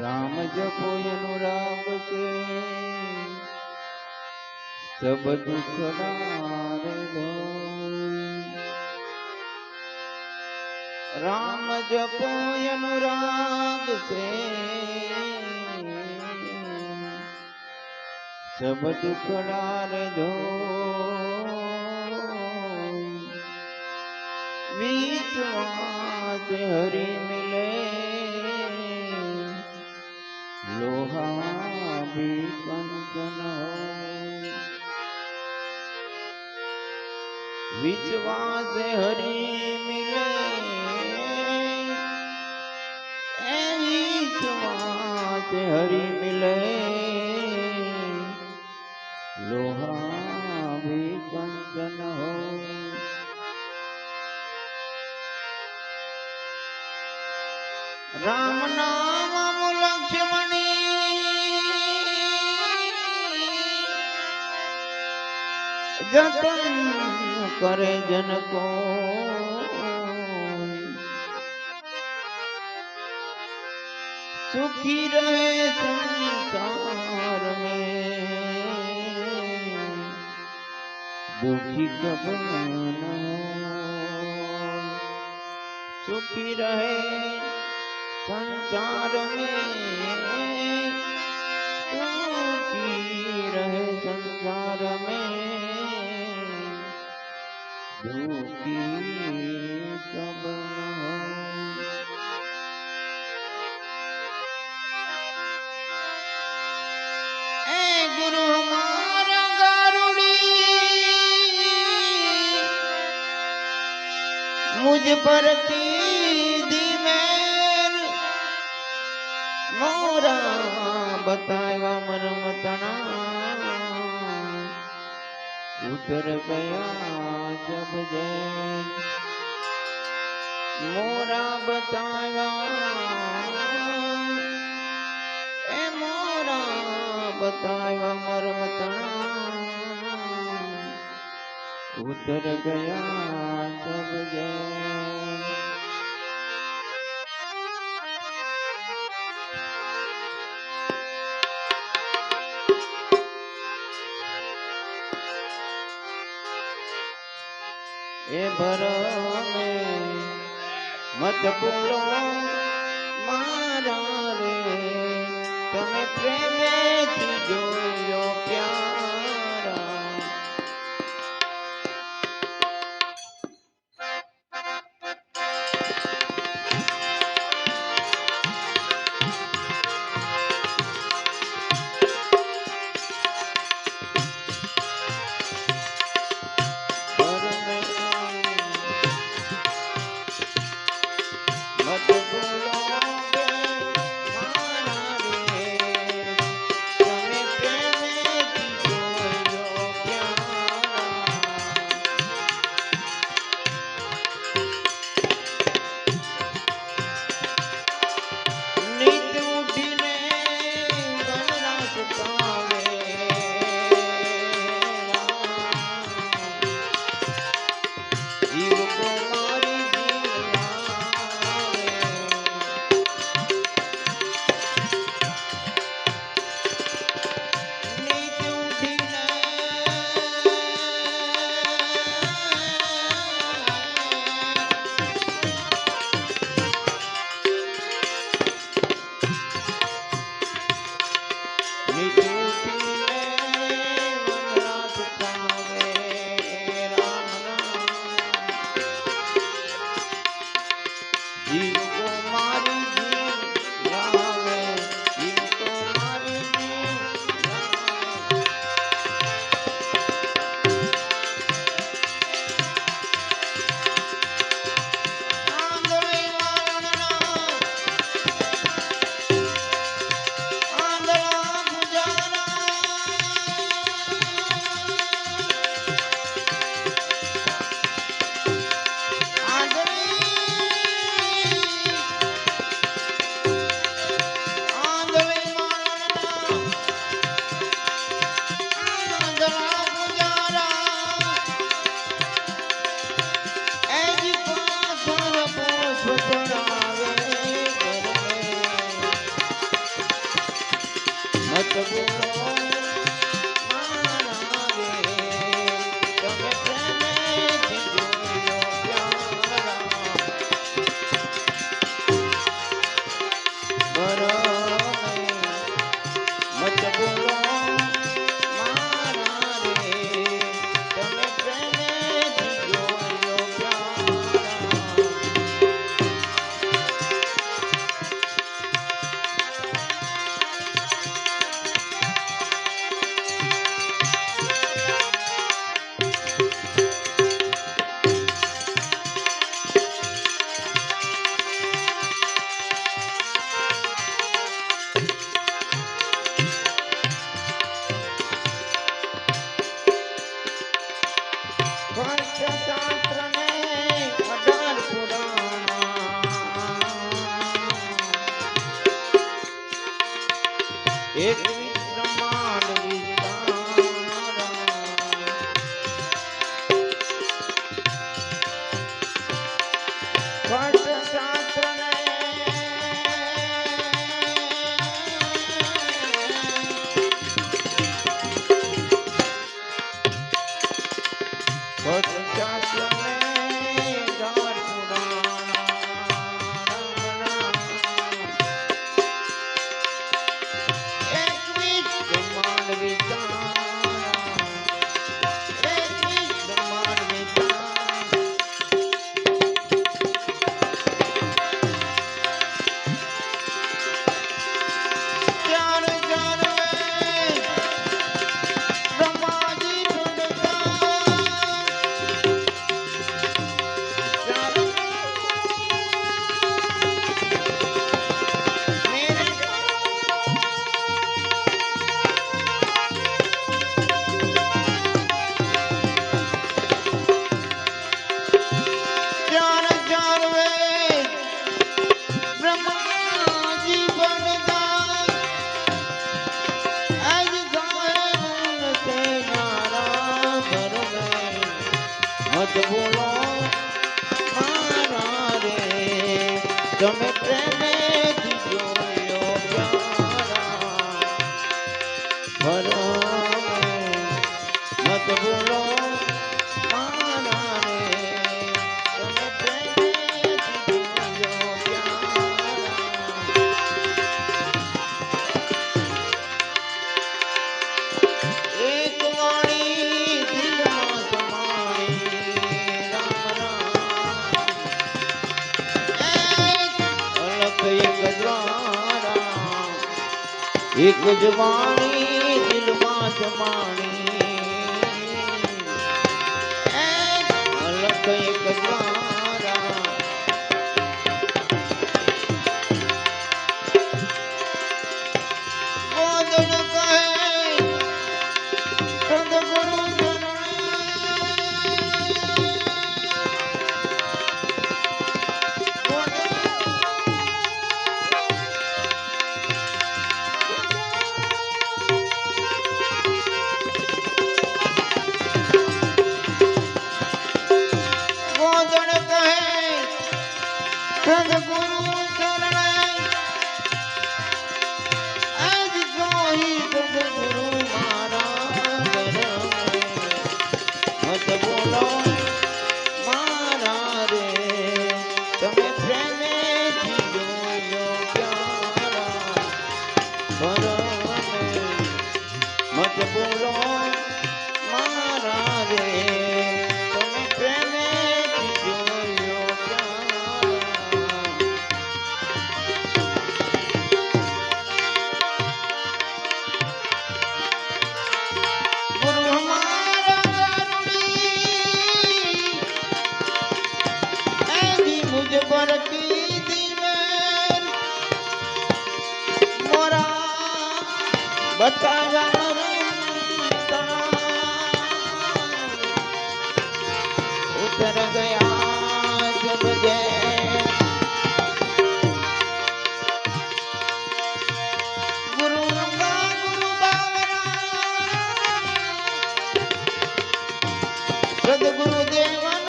રામ જપો, એનું રામ છે. સબ દુઃખ રામ જપો, એનું રામ છે. સબ દુઃખ નારે ધો વિશ્વાસ હરી મિલે. વિશ્વાસ હરી મિલે. એ વિશ્વાસ હરી મિલે. લોહા ભી કંચન હોય રામ નામ લક્ષ્મણી. જતન કરે જન કો સુખી રહે સંસાર મે દુખી કબ સુખી રહે સંસાર મે સુખી રહે સંસાર મે दुखी सब ए गुरु हमारा गारुड़ी मुझ पर कीधी मैल मोरा बताया मरमतना ઉતર ગયા જબ જૈન મોરા બતાવ્યા. એ મોરા બતાવ્યા મરમતણા. ઉતર ગયા જબ જૈન એ ભરમે મત બોલો મારા રે. તમે પ્રેમેથી જોયો પ્યારા. તમે પ્રેમે એક જવાની દિલમાં સમાણી ઉતર